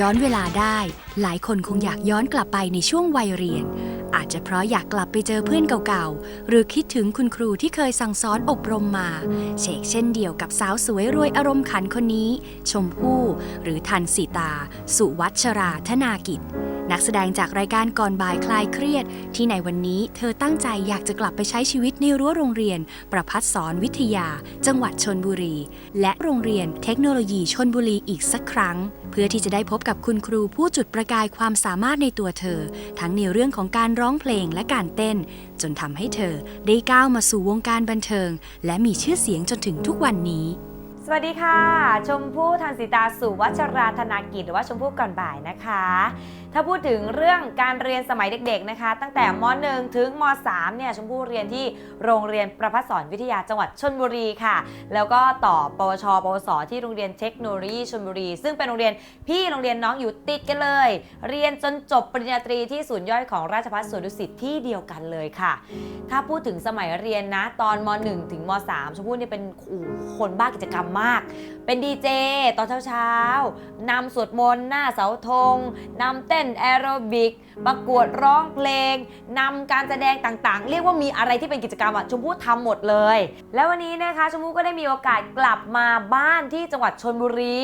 ย้อนเวลาได้ หลายคนคงอยากย้อนกลับไปในช่วงวัยเรียน อาจจะเพราะอยากกลับไปเจอเพื่อนเก่าๆ หรือคิดถึงคุณครูที่เคยสั่งสอนอบรมมา เชกเช่นเดียวกับสาวสวยรวยอารมณ์ขันคนนี้ ชมพู่ หรือทันสีตา สุวัชราธนากิจนักแสดงจากรายการก่อนบ่ายคลายเครียด ที่ในวันนี้เธอตั้งใจอยากจะกลับไปใช้ชีวิตในรั้วโรงเรียน ประพัฒสอนวิทยา จังหวัดชนบุรี และโรงเรียนเทคโนโลยีชนบุรีอีกสักครั้ง เพื่อที่จะได้พบกับคุณครูผู้จุดประกายความสามารถในตัวเธอ ทั้งในเรื่องของการร้องเพลงและการเต้น จนทำให้เธอได้ก้าวมาสู่วงการบันเทิง และมีชื่อเสียงจนถึงทุกวันนี้สวัสดีค่ะ ชมพู่ทันสิตาสุวัชราธนากิจหรือว่าชมพู่ก่อนบ่ายนะคะ ถ้าพูดถึงเรื่องการเรียนสมัยเด็กๆนะคะ ตั้งแต่ม .1 ถึงม .3 เนี่ยชมพู่เรียนที่โรงเรียนประพัฒสอนวิทยาจังหวัดชนบุรีค่ะ แล้วก็ต่อปวช ปวส ที่โรงเรียนเทคโนโลยีชนบุรี ซึ่งเป็นโรงเรียนพี่โรงเรียนน้องอยู่ติดกันเลย เรียนจนจบปริญญาตรีที่ศูนย์ย่อยของราชภัฏสวนดุสิตที่เดียวกันเลยค่ะ ถ้าพูดถึงสมัยเรียนนะตอนม .1 ถึงม .3 ชมพู่เนี่ยเป็นโอ้โหคนบ้ากิจกรรมมาก เป็นดีเจตอนเช้าๆนำสวดมนต์หน้าเสาธงนำเต้นแอโรบิกประกวดร้องเพลงนำการแสดงต่างๆ เรียกว่ามีอะไรที่เป็นกิจกรรมอะชมพู่ทำหมดเลย แล้ววันนี้นะคะชมพู่ก็ได้มีโอกาสกลับมาบ้านที่จังหวัดชนบุรี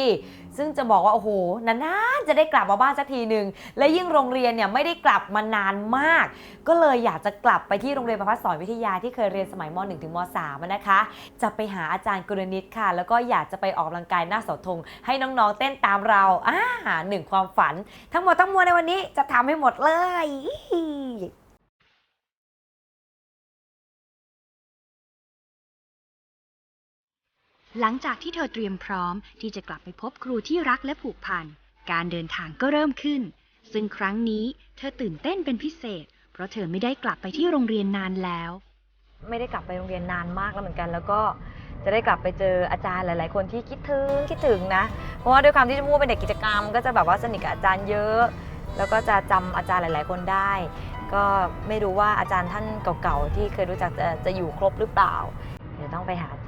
ซึ่งจะบอกว่าโอ้โหนานๆจะได้กลับมาบ้านสักทีหนึ่งและยิ่งโรงเรียนเนี่ยไม่ได้กลับมานานมาก ก็เลยอยากจะกลับไปที่โรงเรียนประพัฒสอนวิทยาที่เคยเรียนสมัยม .1 ถึงม .3 นะคะ จะไปหาอาจารย์กุลนิตค่ะ แล้วก็อยากจะไปออกกำลังกายหน้าเสาธงให้น้องๆเต้นตามเราอ่าหนึ่งความฝัน ทั้งหมดทั้งมวลในวันนี้จะทำให้หมดเลย หลังจากที่เธอเตรียมพร้อมที่จะกลับไปพบครูที่รักและผูกพัน การเดินทางก็เริ่มขึ้น ซึ่งครั้งนี้เธอตื่นเต้นเป็นพิเศษ เพราะเธอไม่ได้กลับไปที่โรงเรียนนานแล้ว ไม่ได้กลับไปโรงเรียนนานมากแล้วเหมือนกัน แล้วก็จะได้กลับไปเจออาจารย์หลาย ๆ คนที่คิดถึงคิดถึงนะ เพราะว่าด้วยความที่ชมพู่เป็นเด็กกิจกรรม ก็จะแบบว่าสนิทกับอาจารย์เยอะ แล้วก็จะจำอาจารย์หลาย ๆ คนได้ ก็ไม่รู้ว่าอาจารย์ท่านเก่า ๆ ที่เคยรู้จักจะจะอยู่ครบหรือเปล่า เดี๋ยวต้องไปหาอาจ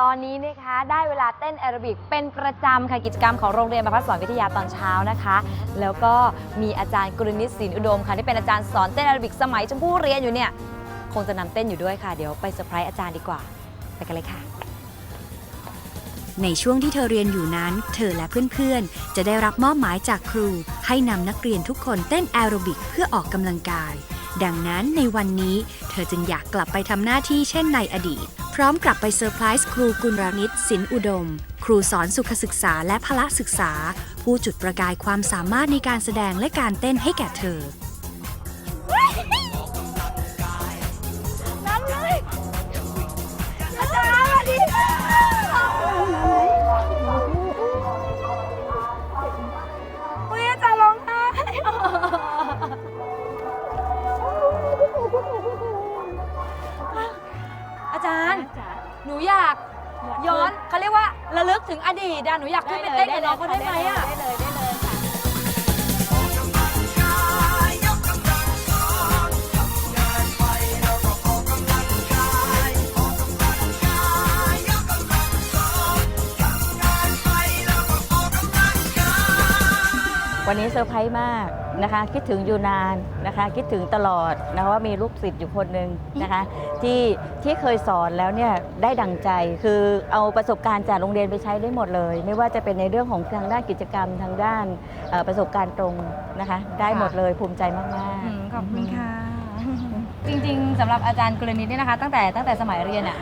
ตอนนี้นะคะได้เวลาเต้นแอโรบิกเป็นประจำค่ะกิจกรรมของโรงเรียนประพัฒสอนวิทยาตอนเช้านะคะ แล้วก็มีอาจารย์กรณิตศิลอุดมค่ะที่เป็นอาจารย์สอนเต้นแอโรบิกสมัยชมพู่เรียนอยู่เนี่ยคงจะนำเต้นอยู่ด้วยค่ะ เดี๋ยวไปเซอร์ไพรส์อาจารย์ดีกว่า ไปกันเลยค่ะ ในช่วงที่เธอเรียนอยู่นั้น เธอและเพื่อนๆ จะได้รับมอบหมายจากครู ให้นำนักเรียนทุกคนเต้นแอโรบิกเพื่อออกกำลังกาย ดังนั้นในวันนี้ เธอจึงอยากกลับไปทำหน้าที่เช่นในอดีต พร้อมกลับไปเซอร์ไพรส์ครูกุลรณิตสินอุดม ครูสอนสุขศึกษาและพละศึกษา ผู้จุดประกายความสามารถในการแสดงและการเต้นให้แก่เธอ วันนี้เซอร์ไพรส์มากนะคะ คิดถึงอยู่นานนะคะ คิดถึงตลอดนะว่ามีลูกศิษย์อยู่คนหนึ่งนะคะ ที่ที่เคยสอนแล้วเนี่ยได้ดังใจคือเอาประสบการณ์จากโรงเรียนไปใช้ได้หมดเลย ไม่ว่าจะเป็นในเรื่องของทางด้านกิจกรรมทางด้านประสบการณ์ตรงนะคะ ได้หมดเลยภูมิใจมากๆขอบคุณค่ะ จริงๆสำหรับอาจารย์กรณิตเนี่ยนะคะ ตั้งแต่ตั้งแต่สมัยเรียนอะ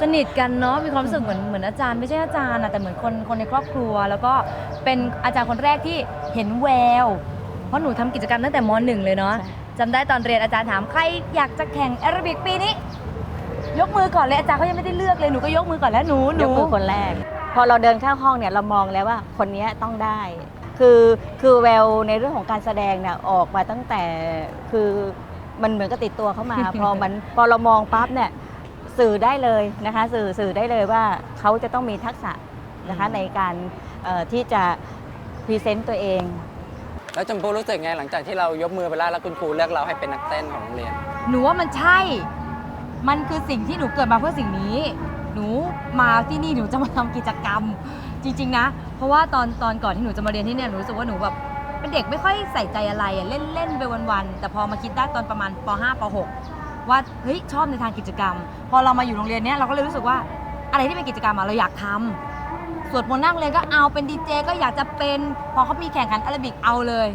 สนิทกันเนาะมีความรู้สึกเหมือนเหมือนอาจารย์ไม่ใช่อาจารย์อะแต่เหมือนคนคนในครอบครัว แล้วก็เป็นอาจารย์คนแรกที่เห็นแวว เพราะหนูทำกิจกรรมตั้งแต่มหนึ่งเลยเนาะใช่จำได้ตอนเรียนอาจารย์ถามใครอยากจะแข่งแอโรบิกปีนี้ ยกมือก่อนเลยอาจารย์เขายังไม่ได้เลือกเลยหนูก็ยกมือก่อนแล้วหนูหยนู กมือคนแรก พอเราเดินเข้าห้องเนี่ยเรามองแล้วว่าคนนี้ต้องได้ คือคือแววในเรื่องของการแสดงเนี่ยออกมาตั้งแต่คือ มันเหมือนกับติดตัวเข้ามา พอมันพอเรามองปั๊บเนี่ยสื่อได้เลยนะคะ สื่อสื่อได้เลยว่าเขาจะต้องมีทักษะนะคะอืมในการเอ่อที่จะพรีเซนต์ตัวเอง แล้วชมพู่รู้สึกไงหลังจากที่เรายกมือไปแล้วแล้วคุณครูเลือกเราให้เป็นนักเต้นของโรงเรียน หนูว่ามันใช่ มันคือสิ่งที่หนูเกิดมาเพื่อสิ่งนี้ หนูมาที่นี่หนูจะมาทำกิจกรรมจริงๆนะ เพราะว่าตอนตอนก่อนที่หนูจะมาเรียนที่เนี่ยหนูรู้สึกว่าหนูแบบ เป็นเด็กไม่ค่อยใส่ใจอะไรอะเล่นเล่นไปวันๆแต่พอมาคิดได้ตอนประมาณป .5 ป .6 ว่าเฮ้ยชอบในทางกิจกรรม พอเรามาอยู่โรงเรียนเนี้ยเราก็เลยรู้สึกว่าอะไรที่เป็นกิจกรรมอะเราอยากทำสวดมนต์นั่งเรียนก็เอาเป็นดีเจก็อยากจะเป็นพอเขามีแข่งขันอาราบิกเอาเลย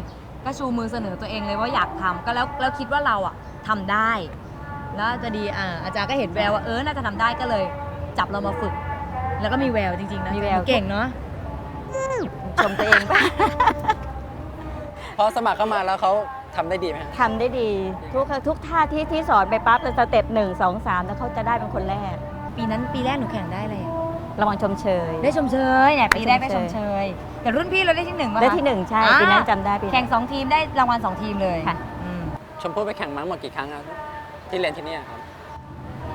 ก็ชูมือเสนอตัวเองเลยว่าอยากทำก็แล้วแล้วคิดว่าเราอะทำได้ แล้วจะดีอ่าอาจารย์ก็เห็นแววว่าเออน่าจะทำได้ก็เลย จับเรามาฝึก แล้วก็มีแววจริงๆนะมีแวว เก่งเนาะ ชมตัวเองปะพ อสมัครเข้ามาแล้วเขาทำได้ดีไหมฮะ ทำได้ดี ทุกทุกท่าที่ที่สอนไปปั๊บเป็นสเต็ปหนึ่งสองสามแล้วเขาจะได้เป็นคนแรกปีนั้นปีแรกหนูแข่งได้เลยอะรางวัลชมเชย ได้ชมเชยเนี่ยปีแรกได้ได้ชชมมเชเชยยแต่รุ่นพี่เราได้ที่หนึ่งป่ะได้คะที่หนึ่งใช่อ่า ปีนั้นจำได้ปีนั้น แข่งสองทีมได้รางวัลสองทีมเลยค่ะ อืมชมพู่ไปแข่งมาทั้งหมดกี่ครั้งครับที่เรียนที่เนี่ยครับ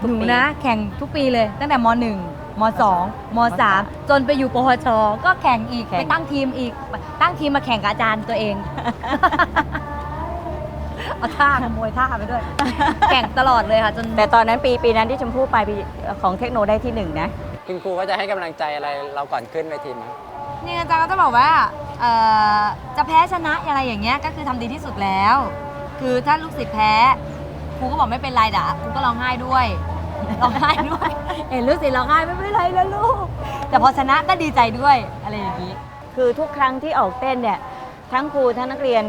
ทุกหนูปีนะ แข่งทุกปีเลย ตั้งแต่ม .1 ม .2 มสาม .3 จนไปอยู่ปวชก็แข่งอีกแข่ง ไปตั้งทีมอีก ตั้งทีมมาแข่งกับอาจารย์ตัวเอง เอาท่าขโมยท่าไปด้วย แข่งตลอดเลยค่ะจนแต่ตอนนั้นปีปีนั้นที่ชมพู่ไปปีของเทคโนได้ที่หนึ่งนะ คุณครูก็จะให้กำลังใจอะไรเราก่อนขึ้นเวทีมั้ยนี่อาจารย์ก็จะบอกว่าเอ่อจะแพ้ชนะอะไรอย่างเงี้ยก็คือทำดีที่สุดแล้ว คือถ้าลูกศิษย์แพ้ครูก็บอกไม่เป็นไรด่ะครูก็ร้องไห้ด้วยร้องไห้ด้วย เห็นลูกศิษย์ร้องไห้ไม่เป็นไรแล้วลูก แต่พอชนะก็ดีใจด้วยอะไรอย่างนี้ คือทุกครั้งที่ออกเต้นเนี่ยทั้งครูทั้งนักเรียน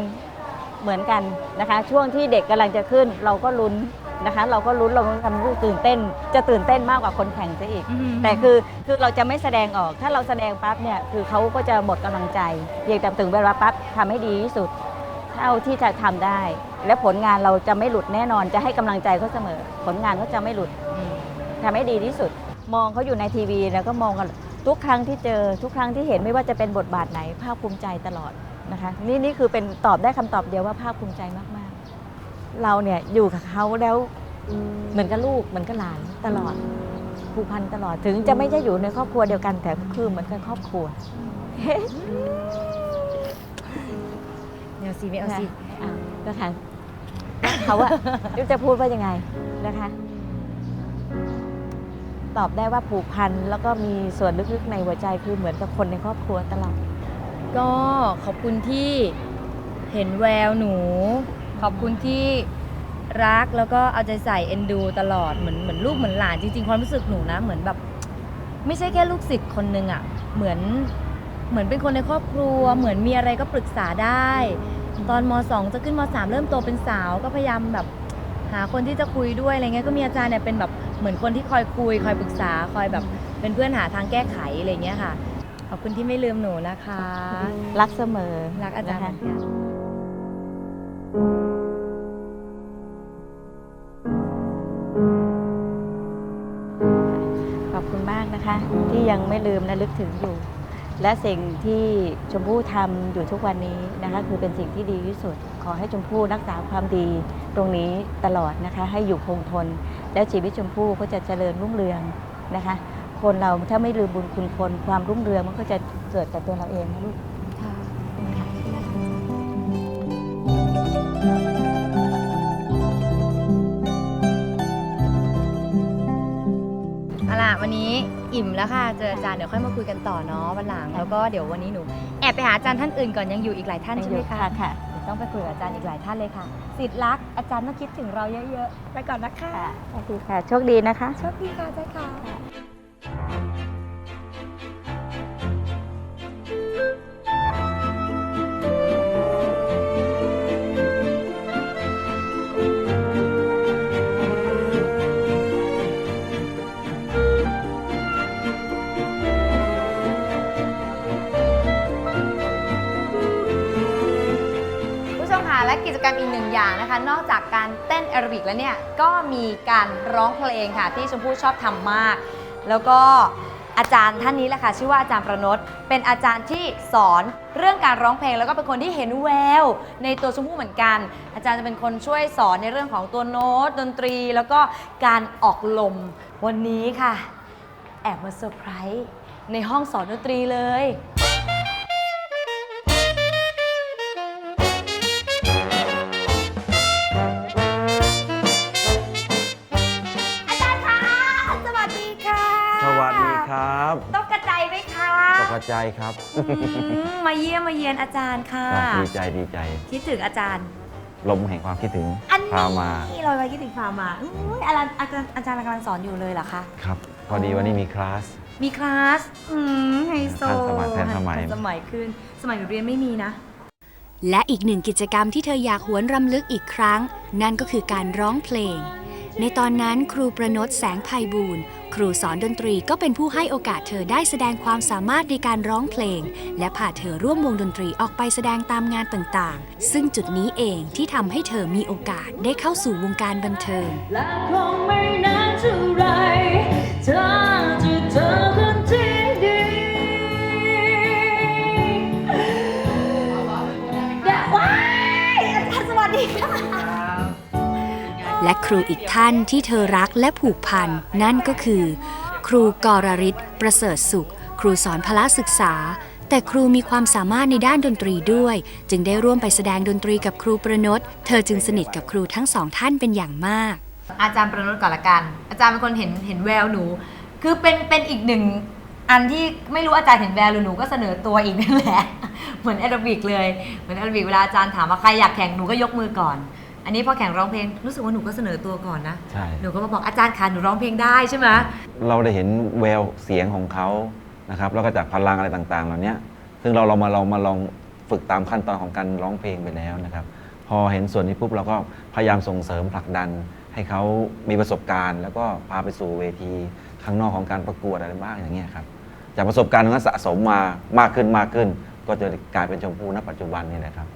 เหมือนกันนะคะ ช่วงที่เด็กกำลังจะขึ้นเราก็ลุ้นนะคะ เราก็ลุ้นเราก็ทำรู้ตื่นเต้น จะตื่นเต้นมากกว่าคนแข่งซะอีก แต่คือคือเราจะไม่แสดงออก ถ้าเราแสดงปั๊บเนี่ยคือเขาก็จะหมดกำลังใจเพียงแต่ถึงเวลาปั๊บทำให้ดีที่สุด เท่าที่จะทำได้ และผลงานเราจะไม่หลุดแน่นอนจะให้กำลังใจเขาเสมอ ผลงานเขาจะไม่หลุดทำให้ดีที่สุด มองเขาอยู่ในทีวีแล้วก็มองกัน ทุกครั้งที่เจอทุกครั้งที่เห็นไม่ว่าจะเป็นบทบาทไหนภาคภูมิใจตลอดนะคะนี่นี่คือเป็นตอบได้คำตอบเดียวว่าภาคภูมิใจมากๆ เราเนี่ยอยู่กับเขาแล้วเหมือนกับลูกเหมือนกับหลานตลอดผูกพันตลอดถึงจะไม่ใช่อยู่ในครอบครัวเดียวกันแต่คือเหมือนกันครอบครัวเดี๋ยวสิไม่เอาสิอะนะคะเขาอะจะพูดว่ายังไงนะคะ ตอบได้ว่าผูกพันแล้วก็มีส่วนลึกๆในหัวใจคือเหมือนกับคนในครอบครัวตลอดก็ขอบคุณที่เห็นแววหนู ขอบคุณที่รักแล้วก็เอาใจใส่เอ็นดูตลอดเหมือนเหมือนลูกเหมือนหลานจริงๆความรู้สึกหนูนะเหมือนแบบ ไม่ใช่แค่ลูกศิษย์คนนึงอะ่ะเหมือนเหมือนเป็นคนในครอบครัว เหมือนมีอะไรก็ปรึกษาได้ ตอนม .2 จะขึ้นม .3 เริ่มโตเป็นสาวก็พยายามแบบหาคนที่จะคุยด้วยอะไรเงี้ยก็มีอาจารย์เนี่ยเป็นแบบ เหมือนคนที่คอยคุย คอยปรึกษาคอยแบบเป็นเพื่อนหาทางแก้ไขอะไรเงี้ยค่ะ ขอบคุณที่ไม่ลืมหนูนะคะ รักเสมอรักอาจารย์เหนะมืคะอนกันขอบคุณมากนะคะ ที่ยังไม่ลืมและลึกถึงอยู่ และสิ่งที่ชมพู่ทำอยู่ทุกวันนี้นะคะ คือเป็นสิ่งที่ดีที่สุดข อให้ชมพู่รักษาความดีตรงนี้ตลอดนะคะ ให้อยู่คงทน และชีวิตชมพู่ก็จะเจริญรุ่งเรืองนะคะ คนเราถ้าไม่ลืมบุญคุณคนความรุ่งเรืองมันก็จะเกิดกับตัวเราเองนะลูกเอาล่ะวันนี้อิ่มแล้วค่ะ เจออาจารย์เดี๋ยวค่อยมาคุยกันต่อเนาะวันหลัง แล้วก็เดี๋ยววันนี้หนูแอบไปหาอาจารย์ท่านอื่นก่อนยังอยู่อีกหลายท่านยังใช่อไหมยู่คะ ค่ะค่ะเดี๋ยว ต้องไปคุยกับอาจารย์อีกหลายท่านเลยค่ะสิทธิ์รักอาจารย์ต้องคิดถึงเราเยอะๆ ไปก่อนนะคะค่ะโอเคค่ะ โชคดีนะคะ โชคดีค่ะอาจารย์ค่ะ รมอีกหนึ่งอย่างนะคะ นอกจากการเต้นแอโรบิกแล้วเนี่ย ก็มีการร้องเพลงค่ะที่ชมพู่ชอบทำมาก แล้วก็อาจารย์ท่านนี้แหละค่ะชื่อว่าอาจารย์ประนตเป็นอาจารย์ที่สอนเรื่องการร้องเพลง แล้วก็เป็นคนที่เห็นแววในตัวชมพู่เหมือนกัน อาจารย์จะเป็นคนช่วยสอนในเรื่องของตัวโน้ตดนตรี แล้วก็การออกลมวันนี้ค่ะ แอบมาเซอร์ไพรส์ในห้องสอนดนตรีเลย คะตกใจครับอืมมาเยี่ยมมาเยียนอาจารย์ค่ะดีใจดีใจคิดถึงอาจารย์ ลมแห่งความคิดถึงอันพามานี้ลอยมาคิดถึงพามาอุ้ยอาจารย์อาจารย์อาจารย์กำลังสอนอยู่เลยเหรอคะ ครับ พอดีวันนี้มีคลาส มีคลาส อืมไฮโซทันสมัยทันสมัย ทัสมัยขึ้น สมัยหนูเรียนไม่มีนะ และอีกหนึ่งกิจกรรมที่เธออยากหวนรำลึกอีกครั้ง นั่นก็คือการร้องเพลง ในตอนนั้นครูประนตแสงไพบูรณ์ครูสอนดนตรีก็เป็นผู้ให้โอกาสเธอได้แสดงความสามารถในการร้องเพลง และพาเธอร่วมวงดนตรีออกไปแสดงตามงานต่างๆ ซึ่งจุดนี้เองที่ทำให้เธอมีโอกาสได้เข้าสู่วงการบันเทิงและคงไม่นานเท่าไร และครูอีกท่านที่เธอรักและผูกพัน นั่นก็คือ ครูกรริศประเสริฐสุข ครูสอนพละศึกษา แต่ครูมีความสามารถในด้านดนตรีด้วย จึงได้ร่วมไปแสดงดนตรีกับครูประนตเธอจึงสนิทกับครูทั้งสองท่านเป็นอย่างมาก อาจารย์ประนตก่อนละกัน อาจารย์เป็นคนเห็นเห็นแววหนู คือเป็นเป็นอีกหนึ่งอันที่ไม่รู้อาจารย์เห็นแววหรือหนูก็เสนอตัวอีกนั่นแหละ เหมือนแอโรบิกเลย เหมือนแอโรบิกเวลาอาจารย์ถามว่าใครอยากแข่งหนูก็ยกมือก่อน อันนี้พอแข่งร้องเพลงรู้สึกว่าหนูก็เสนอตัวก่อนนะ ใช่ หนูก็มาบอกอาจารย์คะหนูร้องเพลงได้ใช่ไหมเราได้เห็นแววเสียงของเขานะครับแล้วก็จากพลังอะไรต่างๆ เหล่านี้ซึ่งเราเรามาลองมาลองฝึกตามขั้นตอนของการร้องเพลงไปแล้วนะครับ พอเห็นส่วนนี้ปุ๊บเราก็พยายามส่งเสริมผลักดัน ให้เขามีประสบการณ์ แล้วก็พาไปสู่เวทีข้างนอกของการประกวดอะไรบ้างอย่างเงี้ยครับจากประสบการณ์นั้นสะสมมามากขึ้นมากขึ้น ก็จะกลายเป็นชมพูณปัจจุบันนี่แหละครับ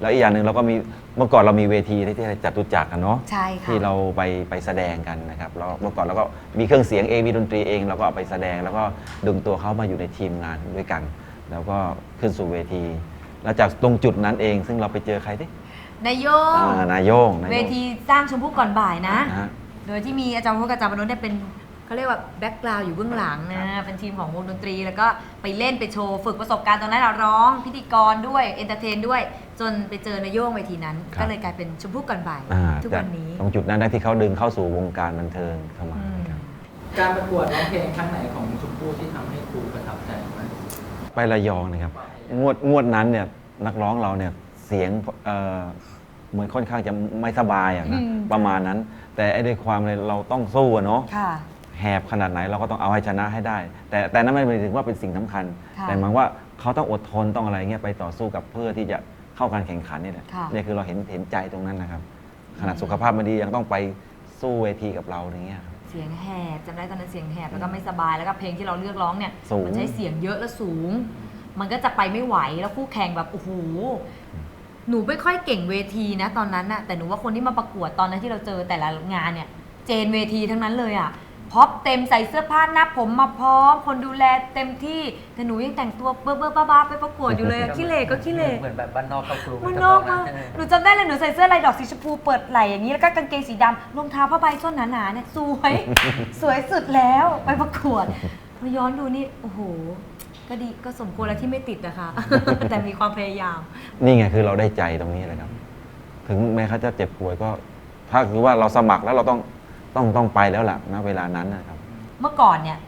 แล้วอีกอย่างหนึ่งเราก็มีเมื่อก่อนเรามีเวทีที่ที่จัตุจักรกันเนาะใช่ค่ะที่เราไปไปแสดงกันนะครับแล้วเมื่อก่อนเราก็มีเครื่องเสียงเองมีดนตรีเองเราก็เอาไปแสดง แล้วก็ดึงตัวเขามาอยู่ในทีมงานด้วยกัน แล้วก็ขึ้นสู่เวที แล้วจากตรงจุดนั้นเอง ซึ่งเราไปเจอใครที่นายโยงนายโยงนายโยงเวทีสร้างชมพู่ก่อนบ่ายนะ นะฮะ โดยที่มีอาจารย์พจน์กับอาจารย์ปนนท์เนี่ยเป็น เขาเรียกว่าแบ็กกราวด์อยู่เบื้องหลังนะเป็นทีมของวงดนตรี แล้วก็ไปเล่นไปโชว์ฝึกประสบการณ์ตอนนั้นเราร้องพิธีกรด้วยเอนเตอร์เทนด้วย จนไปเจอนายโยงเวทีนั้น ครับ ก็เลยกลายเป็นชมพู่ก่อนบ่ายอ่าทุกจากวันนี้ ตรงจุดนั้นได้ที่เขาดึงเข้าสู่วงการบันเทิงเข้ามาอืมครับ การประกวดร้องเพลงครั้งไหนของชมพู่ที่ทำให้ครูประทับใจมากไประยองนะครับ งวดงวดนั้นเนี่ยนักร้องเราเนี่ยเสียงเอ่อเหมือนค่อนข้างจะไม่สบายอะนะอืม ประมาณนั้น แต่ไอ้ด้วยความเลยเราต้องสู้อะเนาะค่ะ แหบขนาดไหนเราก็ต้องเอาให้ชนะให้ได้ แต่แต่นั้นไม่ได้ถึงว่าเป็นสิ่งสำคัญ ค่ะแต่หมายว่าเขาต้องอดทนต้องอะไรเงี้ยไปต่อสู้กับเพื่อที่จะเข้าการแข่งขันนี่แหละค่ะ เนี่ยคือเราเห็นเห็นใจตรงนั้นนะครับขนาดสุขภาพไม่ดียังต้องไปสู้เวทีกับเราอย่างเงี้ยครับ เสียงแหบจำได้ตอนนั้นเสียงแหบแล้วก็ไม่สบายแล้วก็เพลงที่เราเลือกร้องเนี่ยสูง มัใช้เสียงเยอะและสูง มันก็จะไปไม่ไหวแล้วคู่แข่งแบบโอ้โหหนูไม่ค่อยเก่งเวทีนะตอนนั้นน่ะแต่หนูว่าคนที่มาประกวดตอนนั้นที่เราเจอแต่ละงานเนี่ย เจนเวทีทั้งนั้นเลยอะ พร็อปเต็มใส่เสื้อผ้าหน้าผมมาพร้อม คนดูแลเต็มที่แต่หนูยังแต่งตัวเบ้อเบ้อบ้าๆไปประกวดอยู่เลยอะขี้เหร่ก็ขี้เหร่เหมือนแบบบ้านนอกเข้ากรุงมันนอกมากหนูจำได้เลยหนูใส่เสื้อลายดอกสีชมพูเปิดไหล่อย่างนี้แล้วก็กางเกงสีดำรองเท้าผ้าใบส้นหนาๆเนี่ยสวย สวยสุดแล้วไปประกวดมาย้อนดูนี่โอ้โห ก็ดีก็สมควรแล้วที่ไม่ติดนะคะ แต่มีความพยายาม นี่ไงคือเราได้ใจตรงนี้เลยครับ ถึงแม้เขาจะเจ็บป่วยก็ ถ้าคือว่าเราสมัครแล้วเราต้อง ต้องต้องไปแล้วล่ะณเวลานั้นนะครับ เมื่อก่อนเนี่ย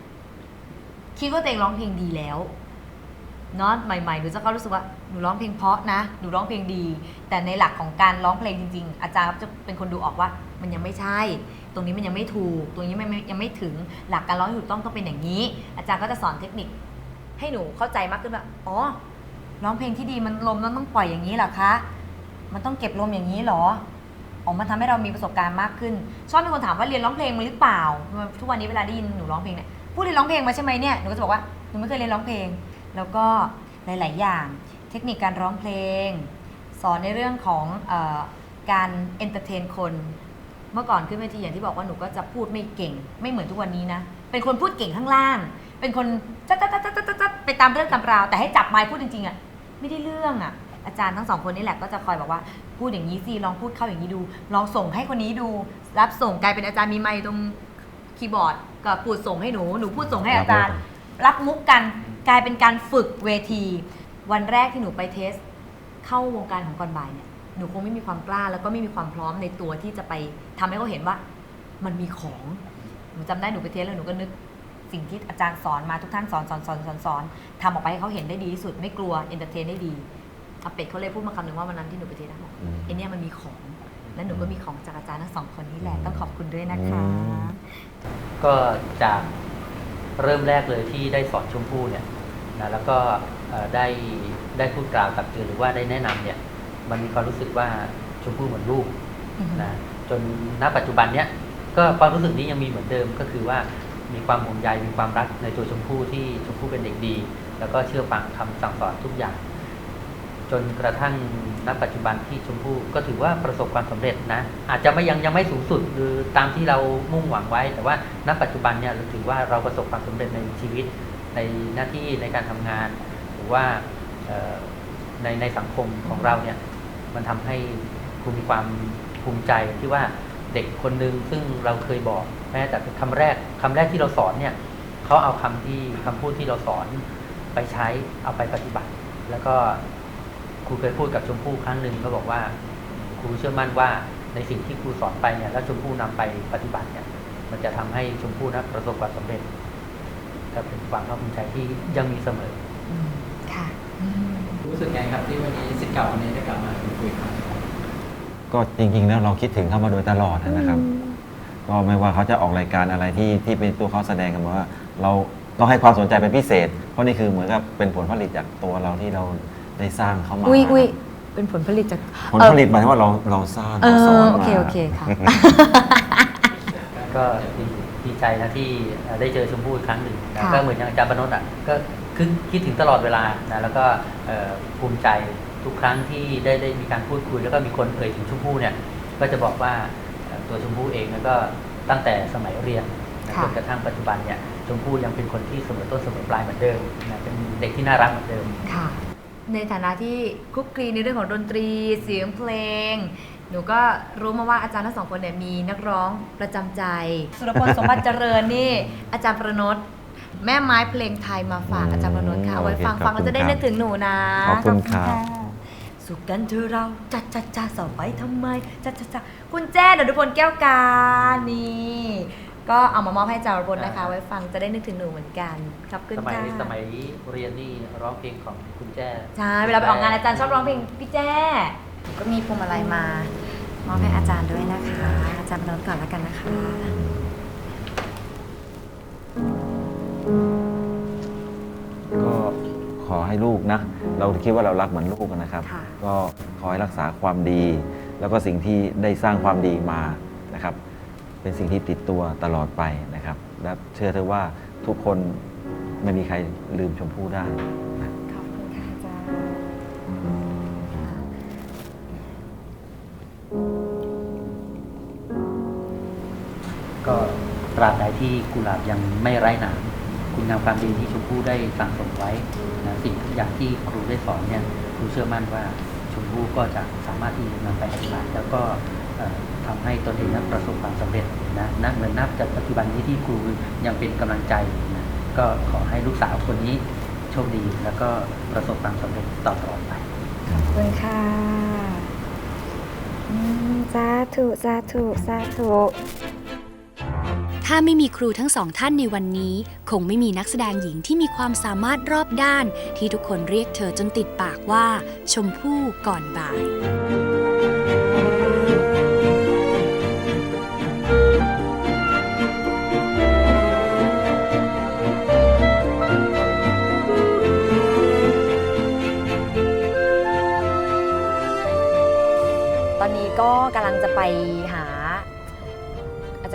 คิดว่าตัวเองร้องเพลงดีแล้วเนาะใหม่ๆหนูจะก็รู้สึกว่าหนูร้องเพลงเพราะนะหนูร้องเพลงดี แต่ในหลักของการร้องเพลงจริง ๆ อาจารย์จะเป็นคนดูออกว่า มันยังไม่ใช่ ตรงนี้มันยังไม่ถูก ตรงนี้มันยังไม่ถึงหลักการร้องถูกต้องต้องเป็นอย่างนี้ อาจารย์ก็จะสอนเทคนิค ให้หนูเข้าใจมากขึ้นว่าอ๋อร้องเพลงที่ดีมันลมมันต้องปล่อยอย่างนี้เหรอคะ มันต้องเก็บลมอย่างนี้เหรอ ออกมาทำให้เรามีประสบการณ์มากขึ้น ชอบมีคนถามว่าเรียนร้องเพลงมาหรือเปล่า ทุกวันนี้เวลาได้ยินหนูร้องเพลงเนี่ยพูดเรียนร้องเพลงมาใช่ไหมเนี่ยหนูก็จะบอกว่าหนูไม่เคยเรียนร้องเพลง แล้วก็หลาย ๆ อย่าง เทคนิคการร้องเพลง สอนในเรื่องของออการเอนเตอร์เทนคน เมื่อก่อนขึ้นเวทีอย่างที่บอกว่าหนูก็จะพูดไม่เก่ง ไม่เหมือนทุกวันนี้นะเป็นคนพูดเก่งข้างล่าง เป็นคนจัดจัดจัดจัดจัดจัดไปตามเรื่องตามราวแต่ให้จับไม้พูดจริงๆอะไม่ได้เรื่องอะ อาจารย์ทั้งสองคนนี่แหละก็จะคอยบอกว่าพูดอย่างนี้สิลองพูดเข้าอย่างนี้ดู ลองส่งให้คนนี้ดู รับส่งกลายเป็นอาจารย์มีไมค์ตรงคีย์บอร์ดก็พูดส่งให้หนูหนูพูดส่งให้อาจารย์ รับมุกกันกลายเป็นการฝึกเวที วันแรกที่หนูไปเทส เข้าวงการของก่อนบ่ายเนี่ยหนูคงไม่มีความกล้าแล้วก็ไม่มีความพร้อมในตัวที่จะไปทำให้เขาเห็นว่ามันมีของหนูจำได้หนูไปเทสแล้วหนูก็นึกสิ่งที่อาจารย์สอนมาทุกท่านสอนสอนสอนสอนสอนทำออกไปให้เขาเห็นได้ดีที่สุดไม่กลัวเอนเตอร์เทนได้ดี อาเป็ดเขาเลยพูดมาคำหนึ่งว่าวันนั้นที่หนูไปเทสนะบอกอืมไอเนี่ยมันมีของ และหนูก็มีของจากอาจารย์ทั้งสองคนนี้แหละต้องขอบคุณด้วยนะคะอืมก็จากเริ่มแรกเลยที่ได้สอนชมพู่เนี่ยนะแล้วก็เอ่อได้ได้พูดกล่าวตักเตือนหรือว่าได้แนะนำเนี่ย มันมีความรู้สึกว่าชมพู่เหมือนลูกนะจนณปัจจุบันเนี่ยก็ความรู้สึกนี้ยังมีเหมือนเดิมก็คือว่ามีความห่วงใยมีความรักในตัวชมพู่ที่ชมพู่เป็นเด็กดี แล้วก็เชื่อฟังคำสั่งสอนทุกอย่าง จนกระทั่งณปัจจุบันที่ชมพู่ก็ถือว่าประสบความสำเร็จนะ อาจจะไม่ยังยังไม่สูงสุดหรือตามที่เรามุ่งหวังไว้ แต่ว่าณปัจจุบันเนี่ยเราถือว่าเราประสบความสำเร็จในชีวิตในหน้าที่ในการทำงาน หรือว่าในในสังคมของเราเนี่ยมันทำให้ครูมีความภูมิใจที่ว่าเด็กคนหนึ่งซึ่งเราเคยบอกแม้แต่คำแรกคำแรกที่เราสอนเนี่ยเขาเอาคำที่คำพูดที่เราสอนไปใช้เอาไปปฏิบัติ แล้วก็ ครูเคยพูดกับชมพู่ครั้งหนึ่งก็บอกว่า ครูเชื่อมั่นว่าในสิ่งที่ครูสอนไปเนี่ยแล้วชมพู่นำไปปฏิบัติเนี่ย มันจะทำให้ชมพู่นะประสบความสำเร็จก็เป็นความภาคภูมิใจที่ยังมีเสมอค่ะรู้สึกไงครับที่วันนี้สิทธิ์เก่าคนนี้ได้กลับมาคุยกันก็จริงๆแล้วเราคิดถึงเขามาโดยตลอดนะครับ ก็ไม่ว่าเขาจะออกรายการอะไรที่ที่เป็นตัวเขาแสดงกันมาว่า เราต้องให้ความสนใจเป็นพิเศษ เพราะนี่คือเหมือนกับเป็นผลผลิตจากตัวเราที่เรา ได้สร้างเขามาอุ้ยอุ้ยเป็นผลผลิตจากผลผลิตหมายถึงว่าเราเราสร้างเอเราสอนอมาโอเคโอเคค่ะ ก็ดีดีใจนะที่เอ่อได้เจอชมพู่อีกครั้งหนึ่งนะค่ะ ก็เหมือนอย่างอาจารย์ปนดอะก็คือคิดถึงตลอดเวลานะแล้วก็เอ่อภูมิใจทุกครั้งที่ได้ได้มีการพูดคุย แล้วก็มีคนเอ่ยถึงชมพู่เนี่ยก็จะบอกว่าเอ่อตัวชมพู่เองเนี่ยก็ตั้งแต่สมัยเรียนนะค่ะ จนกระทั่งปัจจุบันเนี่ยชมพู่ยังเป็นคนที่เสมอต้นเสมอปลายเหมือนเดิมนะเป็นเด็กที่น่ารักเหมือนเดิม ค่ะ ในฐานะที่คลุกคลีในเรื่องของดนตรีเสียงเพลง หนูก็รู้มาว่าอาจารย์ทั้งสองคนเนี่ยมีนักร้องประจำใจ สุรพลสมบัติเจริญนี่ อาจารย์ประนดแม่ไม้เพลงไทยมาฝากอาจารย์ประนดค่ะเอาไว้ฟังโอเคฟังแล้วจะได้ขอบคุณนึกถึงหนูนะขอบคุณครับะสุขกันเธอะเราจัดจัดจัดสอบไปทำไมจัดจัดจัดคุณแจ้ดนุพลแก้วการนี่ ก็เอามามอบให้อาจารย์ประนดนะคะ ไว้ฟังจะได้นึกถึงหนูเหมือนกันขอบคุณสมัยค่ะสมัยเรียนนี่ร้องเพลงของคุณแจ้ใช่เวลาไปออกงานอาจารย์ชอบร้องเพลงพี่แจ้ก็มีพวงมาลัยมามอบให้อาจารย์ด้วยนะคะ อาจารย์ประนดก่อนแล้วกันนะคะ ก็ขอให้ลูกนะ เราคิดว่าเรารักเหมือนลูกนะครับ ค่ะ ก็ขอให้รักษาความดี แล้วก็สิ่งที่ได้สร้างความดีมานะครับ เป็นสิ่งที่ติดตัวตลอดไปนะครับ และเชื่อเถอะว่าทุกคนไม่มีใครลืมชมพู่ได้นะขอบคุณค่ะอาจารย์ก็ตราบใดที่กุหลาบยังไม่ไร้หนามคุณงามความดีที่ชมพู่ได้สั่งสมไว้นะสิ่งทุกอย่างที่ครูได้สอนเนี่ยครูเชื่อมั่นว่าชมพู่ก็จะสามารถที่จะนำไปปฏิบัติแล้วก็ทำให้ตนเองนั้นประสบความสำเร็จนะนับเหมือนนับจากปัจจุบันนี้ที่ครูยังเป็นกำลังใจนะก็ขอให้ลูกสาวคนนี้โชคดีแล้วก็ประสบความสำเร็จต่อตลอดไปขอบคุณค่ะอืมสาธุสาธุสาธุถ้าไม่มีครูทั้งสองท่านในวันนี้ คงไม่มีนักแสดงหญิงที่มีความสามารถรอบด้าน ที่ทุกคนเรียกเธอจนติดปากว่า ชมพู่ก่อนบ่าย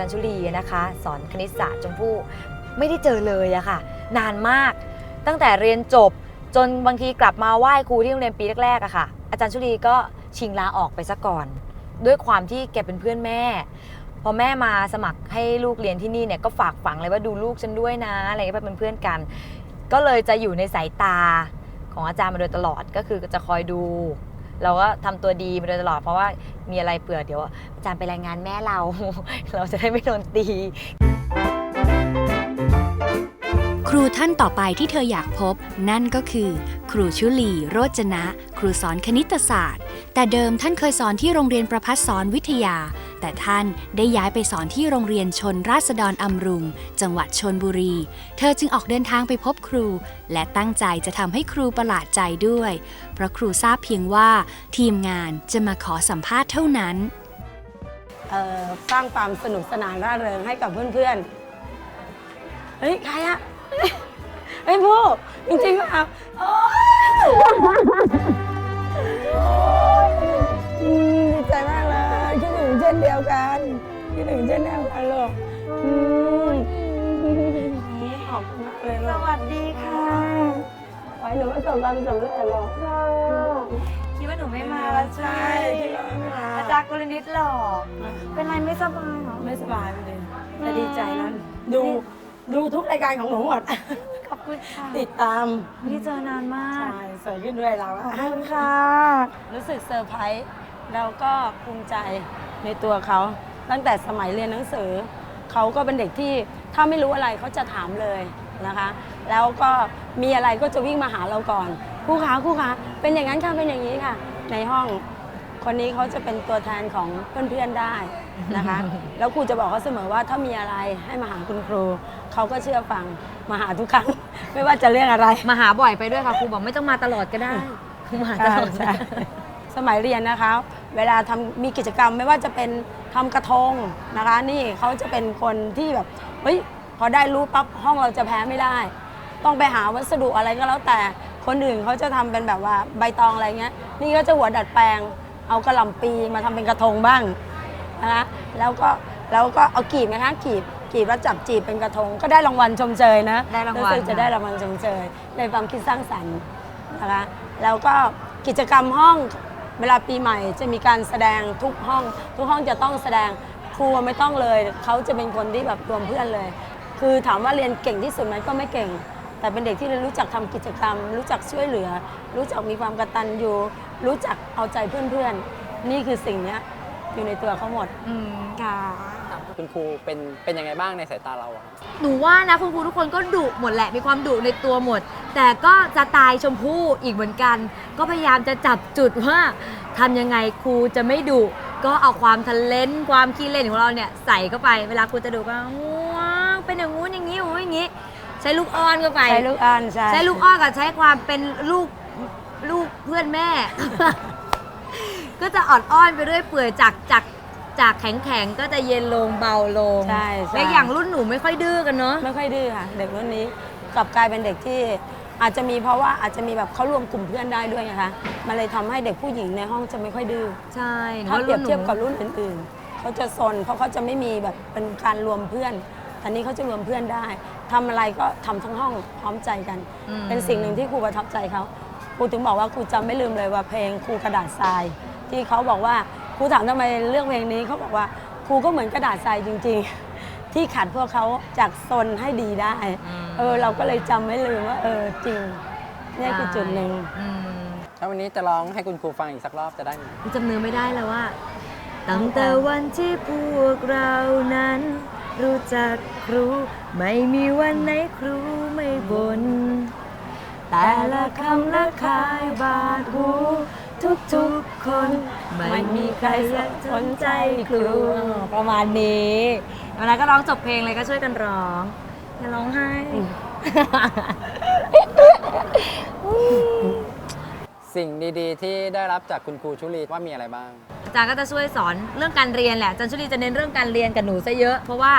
รชุลีนะคะ สอนคณิตศาสตร์ชมพู่ไม่ได้เจอเลยอะค่ะ นานมาก ตั้งแต่เรียนจบจนบางทีกลับมาไหว้ครูที่โรงเรียนปีแรกๆอะค่ะ อาจารย์ชุลีก็ชิงลาออกไปซะก่อน ด้วยความที่แกเป็นเพื่อนแม่ พอแม่มาสมัครให้ลูกเรียนที่นี่เนี่ยก็ฝากฝังเลยว่าดูลูกฉันด้วยนะอะไรเงี้ยเป็นเพื่อนกัน ก็เลยจะอยู่ในสายตาของอาจารย์มาโดยตลอดก็คือจะคอยดู เราก็ทำตัวดีมาโดยตลอดเพราะว่ามีอะไรเปื่อเดี๋ยวอาจารย์ไปรายงานแม่เรา เราจะได้ไม่โดนตี ครูท่านต่อไปที่เธออยากพบ นั่นก็คือ ครูชุลี โรจนะ ครูสอนคณิตศาสตร์ แต่เดิมท่านเคยสอนที่โรงเรียนประพัฒสอนวิทยา แต่ท่านได้ย้ายไปสอนที่โรงเรียนชนราษฎรอำรุง จังหวัดชนบุรี เธอจึงออกเดินทางไปพบครู และตั้งใจจะทำให้ครูประหลาดใจด้วย เพราะครูทราบเพียงว่าทีมงานจะมาขอสัมภาษณ์เท่านั้น เอ่อสร้างความสนุกสนานร่าเริงให้กับเพื่อนๆ เฮ้ย ใครอะ เฮ้ยผู้จริงๆว่าโอ๊ยอืมดีใจมากเลยคิดถึงเช่นเดียวกันคิดถึงเช่นเดียวกันลูกอืมขอบคุณมากเลยลูกสวัสดีค่ะขอให้หนูประสบความสำเร็จหรอกคิดว่าหนูไม่มาแล้วใช่คิดว่าไม่มาอาจารย์กุลนิดหรอกเป็นไรไม่สบายเหรอไม่สบายเลยแต่ดีใจนั้นดู ดูทุกรายการของหนูหมด ขอบคุณค่ะติดตามไม่ได้เจอนานมากใช่สวยขึ้นด้วยเราอะขอบคุณค่ะ รู้สึกเซอร์ไพรส์แล้วก็ภูมิใจในตัวเขา ตั้งแต่สมัยเรียนหนังสือ เขาก็เป็นเด็กที่ถ้าไม่รู้อะไรเขาจะถามเลยนะคะ แล้วก็มีอะไรก็จะวิ่งมาหาเราก่อนครูขาครูขาเป็นอย่างนั้นค่ะเป็นอย่างนี้ค่ะ ในห้องคนนี้เขาจะเป็นตัวแทนของเพื่อนๆได้ นะคะ แล้วครูจะบอกเขาเสมอว่าถ้ามีอะไรให้มาหาคุณครู เขาก็เชื่อฟังมาหาทุกครั้ง ไม่ว่าจะเรื่องอะไรมาหาบ่อยไปด้วยค่ะครูบอกไม่ต้องมาตลอดก็ได้มาตใช่ลอดใช่สมัยเรียนนะคะ เวลาทำมีกิจกรรมไม่ว่าจะเป็นทำกระทงนะคะ นี่เขาจะเป็นคนที่แบบเฮ้ยพอได้รู้ปั๊บห้องเราจะแพ้ไม่ได้ ต้องไปหาวัสดุอะไรก็แล้วแต่คนอื่นเขาจะทำเป็นแบบว่าใบตองอะไรเงี้ย นี่ก็จะหัวดัดแปลง เอากระหล่ำปีมาทำเป็นกระทงบ้าง นะคะแล้วก็แล้วก็เอากีบนะคะกีบกีบแล้วจับจีบเป็นกระทง ก็ได้รางวัลชมเชยนะได้รางวัลสึกจะได้รางวัลชมเชยในความคิดสร้างสรรค์นะคะแล้วก็กิจกรรมห้องเวลาปีใหม่จะมีการแสดงทุกห้อง ทุกห้องจะต้องแสดงครูไม่ต้องเลย เขาจะเป็นคนที่แบบรวมเพื่อนเลย คือถามว่าเรียนเก่งที่สุดไหมก็ไม่เก่ง แต่เป็นเด็กที่รู้จักทำกิจกรรม รู้จักช่วยเหลือ รู้จักมีความกตัญญูรู้จักเอาใจเพื่อนๆ นี่คือสิ่งเนี้ย อยู่ในตัวเขาหมด อืมค่ะ คุณครูเป็นเป็นยังไงบ้างในสายตาเราอะหนูว่านะคุณครูทุกคนก็ดุหมดแหละ มีความดุในตัวหมด แต่ก็จะตายชมพู่อีกเหมือนกัน ก็พยายามจะจับจุดว่าทำยังไงครูจะไม่ดุก็เอาความทะเลนความขี้เล่นของเราเนี่ยใส่เข้าไปเวลาครูจะดุก็ว้าวเป็นอย่างงู้นอย่างนี้โอ้ยอย่างนี้ ใช้ลูกอ้อนเข้าไป ใช้ลูกอ่านใช่ ใช้ลูกอ้อนกับใช้ความเป็นลูกลูกเพื่อนแม่ ก็จะออดอ้อนไปเรื่อยเปื่อยจากจากจากแข็งแข็งๆก็จะเย็นลงเบาลงใช่ใช่ และอย่างรุ่นหนูไม่ค่อยดื้อกันเนาะ ไม่ค่อยดื้อค่ะ เด็กรุ่นนี้กลับกลายเป็นเด็กที่อาจจะมีเพราะว่าอาจจะมีแบบเขารวมกลุ่มเพื่อนได้ด้วยนะคะมันเลยทำให้เด็กผู้หญิงในห้องจะไม่ค่อยดื้อใช่หนูถ้าว่าเปรียบหนูเทียบกับรุ่นอื่นๆเขาจะซนเพราะเขาจะไม่มีแบบเป็นการรวมเพื่อนแต่นี้เขาจะรวมเพื่อนได้ทำอะไรก็ทำทั้งห้องพร้อมใจกัน อืม เป็นสิ่งหนึ่งที่ครูประทับใจเขาครูถึงบอกว่าครูจำไม่ลืมเลยว่าเพลงครูกระดาษทราย ที่เขาบอกว่าครูถามทำไมเลือกเพลงนี้เขาบอกว่าครูก็เหมือนกระดาษทรายจริง ๆ ที่ขัดพวกเขาจากซนให้ดีได้ เออเราก็เลยจำไม่ลืมว่า เออจริงนี่คือจุดหนึ่งอืมแล้ววันนี้จะร้องให้คุณครูฟังอีกสักรอบจะได้ไหมจำเนื้อไม่ได้แล้วว่าตั้งแต่วันที่พวกเรานั้น รู้จักครู ไม่มีวันไหนครูไม่บน่นแต่ละคำละคายบาดหู ทุกๆคน ไม่มีใครอยากสนใจครูประมาณนี้เวลาก็ร้องจบเพลงเลยก็ช่วยกันร้องอย่าร้องไห้สิ่งดีๆ ที่ได้รับจากคุณครูชุลีว่ามีอะไรบ้าง อาจารย์ก็จะช่วยสอนเรื่องการเรียนแหละอาจารย์ชุลีจะเน้นเรื่องการเรียนกับหนูซะเยอะ เพราะว่า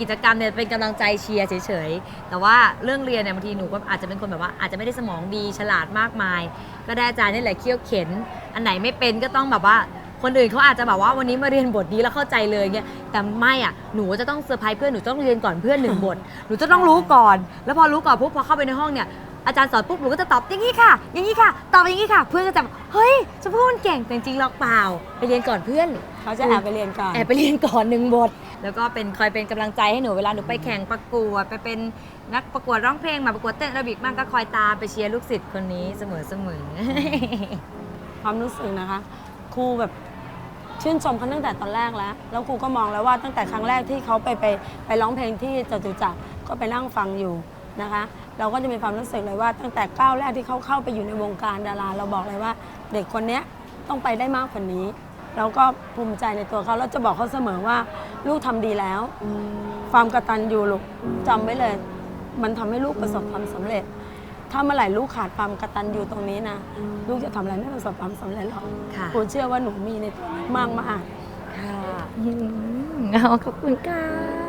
กิจกรรมเนี่ยเป็นกำลังใจเชียร์เฉยๆ แต่ว่าเรื่องเรียนเนี่ยบางทีหนูก็อาจจะเป็นคนแบบว่าอาจจะไม่ได้สมองดีฉลาดมากมาย ก็ได้อาจารย์นี่แหละเคี่ยวเข็น อันไหนไม่เป็นก็ต้องแบบว่าคนอื่นเขาอาจจะแบบว่าวันนี้มาเรียนบทนี้แล้วเข้าใจเลยเงี้ยแต่ไม่อะหนูจะต้องเซอร์ไพรส์เพื่อนหนูต้องเรียนก่อนเพื่อนหนึ่งบท หนูจะต้องรู้ก่อน แล้วพอรู้ก่อนปุ๊บพอเข้าไปในห้องเนี่ย อาจารย์สอนปุ๊บหนูก็จะตอบอย่างนี้ค่ะ อย่างนี้ค่ะ ตอบอย่างนี้ค่ะ เพื่อนก็จะแบบเฮ้ยชมพู่มันเก่งแต่จริงๆหรอกเปล่า ไปเรียนก่อนเพื่อน เขาจะแอบไปเรียนก่อน แอบไปเรียนก่อนหนึ่งบท แล้วก็เป็นคอยเป็นกำลังใจให้หนูเวลาหนูไปแข่งประกวดไปเป็นนักประกวดร้องเพลงมาประกวดเต้นแอโรบิกบ้างก็คอยตามไปเชียร์ลูกศิษย์คนนี้เสมอเสมอความรู้สึกนะคะ ครูแบบชื่นชมเขาตั้งแต่ตอนแรกแล้ว แล้วครูก็มองแล้วว่าตั้งแต่ครั้งแรกที่เขาไปไปไปร้องเพลงที่จตุจักรก็ไปนั่งฟังอยู่ นะคะ เราก็จะมีความรู้สึกเลยว่าตั้งแต่ก้าวแรกที่เขาเข้าไปอยู่ในวงการดาราเราบอกเลยว่า เด็กคนเนี้ยต้องไปได้มากกว่านี้เราก็ภูมิใจในตัวเขาแล้วจะบอกเขาเสมอว่า ลูกทำดีแล้ว ความกตัญญูลูกจำไว้เลย มันทำให้ลูกประสบความสำเร็จ ถ้าเมื่อไหร่ลูกขาดความกตัญญูตรงนี้นะลูกจะทำอะไรไม่ประสบความสำเร็จหรอกค่ะครูเชื่อว่าหนูมีในตัวมากมากค่ะเอาขอบคุณค่ะ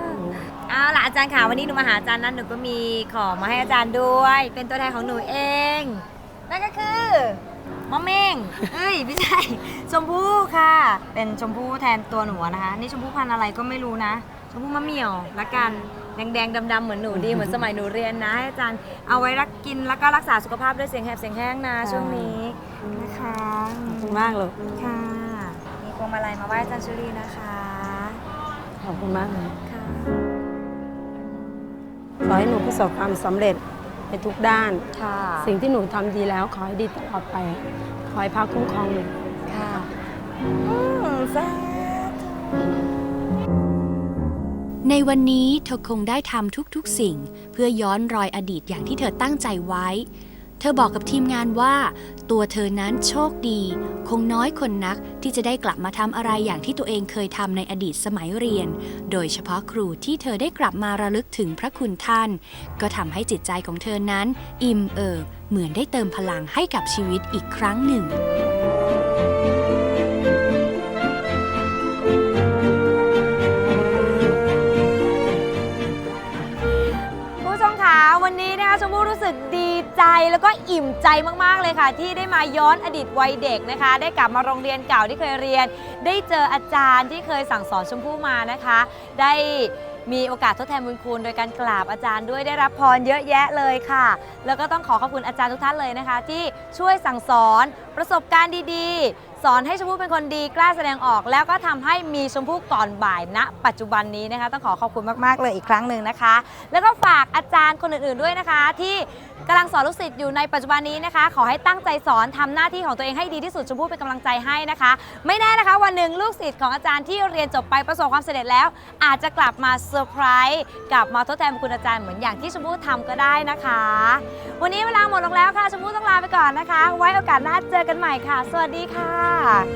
เอาล่ะอาจารย์ค่ะวันนี้หนูมาหาอาจารย์นั้นหนูก็มีของมาให้อาจารย์ด้วย เป็นตัวแทนของหนูเองนั่นก็คือมะเม่งเอ้ยไม่ใช่ชมพู่ค่ะ เป็นชมพู่แทนตัวหนูนะคะ นี่ชมพู่พันธุ์อะไรก็ไม่รู้นะ ชมพู่มะเหมี่ยวละกันแดงๆดำๆเหมือนหนูดีเหมือนสมัยหนูเรียนนะให้อาจารย์เอาไว้รักกินแล้วก็รักษาสุขภาพด้วยเสียงแหบเสียงแห้งนะช่วงนี้นะคะขอบคุณมากเลยค่ะ มีพวงมาลัยมาไหว้อาจารย์ชุลีนะคะ ขอบคุณมากเลยค่ะ ขอให้หนูประสบความสำเร็จในทุกด้าน ค่ะ สิ่งที่หนูทำดีแล้วขอให้ดีตลอดไป ขอให้พระคุ้มครองหนู ค่ะอืมสาธุในวันนี้เธอคงได้ทำทุกๆสิ่ง เพื่อย้อนรอยอดีตอย่างที่เธอตั้งใจไว้ เธอบอกกับทีมงานว่า ตัวเธอนั้นโชคดี คงน้อยคนนักที่จะได้กลับมาทำอะไรอย่างที่ตัวเองเคยทำในอดีตสมัยเรียน โดยเฉพาะครูที่เธอได้กลับมาระลึกถึงพระคุณท่าน ก็ทำให้จิตใจของเธอนั้น อิ่มเอิบเหมือนได้เติมพลังให้กับชีวิตอีกครั้งหนึ่ง นี้นะคะชมพู่รู้สึกดีใจแล้วก็อิ่มใจมากๆเลยค่ะ ที่ได้มาย้อนอดีตวัยเด็กนะคะ ได้กลับมาโรงเรียนเก่าที่เคยเรียน ได้เจออาจารย์ที่เคยสั่งสอนชมพู่มานะคะ ได้มีโอกาสทดแทนบุญคุณ โดยการกราบอาจารย์ด้วยได้รับพรเยอะแยะเลยค่ะ แล้วก็ต้องขอขอบคุณอาจารย์ทุกท่านเลยนะคะ ที่ช่วยสั่งสอนประสบการณ์ดีๆ สอนให้ชมพู่เป็นคนดีกล้าแสดงออก แล้วก็ทำให้มีชมพู่ก่อนบ่ายณ ปัจจุบันนี้นะคะ ต้องขอขอบคุณมากๆเลยอีกครั้งหนึ่งนะคะ แล้วก็ฝากอาจารย์คนอื่นๆด้วยนะคะ ที่กำลังสอนลูกศิษย์อยู่ในปัจจุบันนี้นะคะ ขอให้ตั้งใจสอนทำหน้าที่ของตัวเองให้ดีที่สุดชมพู่เป็นกำลังใจให้นะคะ ไม่แน่นะคะวันหนึ่งลูกศิษย์ของอาจารย์ที่เรียนจบไปประสบความสำเร็จแล้ว อาจจะกลับมาเซอร์ไพรส์กลับมาทดแทนบุญคุณอาจารย์เหมือนอย่างที่ชมพู่ทำก็ได้นะคะ วันนี้เวลาหมดลงแล้วค่ะชมพู่ต้องลาไปก่อนนะคะ ไว้โอกาสหน้าเจอกันใหม่ค่ะ สวัสดีค่ะ Música